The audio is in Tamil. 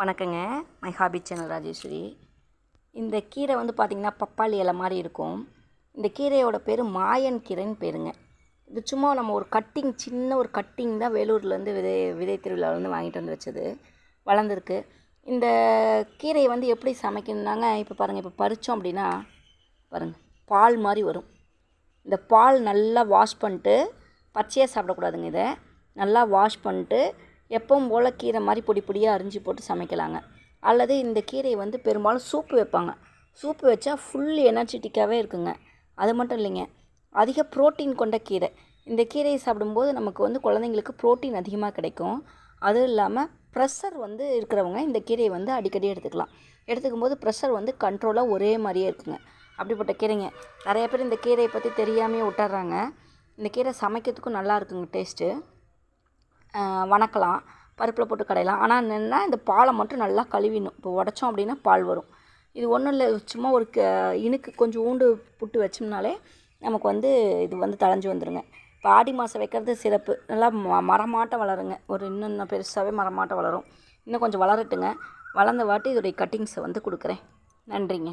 வணக்கங்க. My hobby channel Rajeswari. இந்த கீரை வந்து பார்த்திங்கன்னா பப்பாளி இலை மாதிரி இருக்கும். இந்த கீரையோட பேர் மாயன் கீரைன்னு பேருங்க. இது சும்மா நம்ம ஒரு கட்டிங் சின்ன ஒரு கட்டிங் தான் வேலூர்லேருந்து விதை விதை திருவிழாவிலேருந்து வாங்கிட்டு வந்து வச்சது. வளர்ந்துருக்கு. இந்த கீரையை வந்து எப்படி சமைக்கணுன்னாங்க இப்போ பாருங்கள் இப்போ பறித்தோம் அப்படின்னா பாருங்கள் பால் மாதிரி வரும். இந்த பால் நல்லா வாஷ் பண்ணிட்டு பச்சையாக சாப்பிடக்கூடாதுங்க இதை. நல்லா வாஷ் பண்ணிட்டு எப்பவும் போல் கீரை மாதிரி பொடி பொடியாக அரிஞ்சு போட்டு சமைக்கலாங்க. அல்லது இந்த கீரையை வந்து பெரும்பாலும் சூப்பு வைப்பாங்க. சூப்பு வச்சா ஃபுல் எனர்ஜெட்டிக்காகவே இருக்குங்க. அது மட்டும் இல்லைங்க. அதிக புரோட்டீன் கொண்ட கீரை. இந்த கீரையை சாப்பிடும்போது நமக்கு வந்து குழந்தைங்களுக்கு புரோட்டீன் அதிகமாக கிடைக்கும். அதுவும் இல்லாமல் ப்ரெஷர் வந்து இருக்கிறவங்க இந்த கீரையை வந்து அடிக்கடி எடுத்துக்கலாம். எடுத்துக்கும் போது ப்ரெஷர் வந்து கண்ட்ரோலாக ஒரே மாதிரியே இருக்குங்க. அப்படிப்பட்ட கீரைங்க. நிறைய பேர் இந்த கீரையை பற்றி தெரியாமையே விட்டுறாங்க. இந்த கீரை சமைக்கிறதுக்கும் நல்லா இருக்குங்க டேஸ்ட்டு வணக்கலாம். பருப்பில் போட்டு கடையலாம். ஆனால் என்னென்னா இந்த பாலை மட்டும் நல்லா கழுவிடணும். இப்போ உடச்சோம் அப்படின்னா பால் வரும். இது ஒன்றும் இல்லை. சும்மா ஒரு க இனுக்கு கொஞ்சம் ஊண்டு புட்டு வச்சோம்னாலே நமக்கு வந்து இது வந்து தளைஞ்சு வந்துடுங்க இப்போ ஆடி மாதம் வைக்கிறது சிறப்பு. நல்லா ம மரமாட்டம் வளருங்க. ஒரு இன்னும் இன்னும் பெருசாகவே மரமாட்டம் வளரும். இன்னும் கொஞ்சம் வளரட்டுங்க. வளர்ந்த வாட்டி இதோடைய கட்டிங்ஸை வந்து கொடுக்குறேன். நன்றிங்க.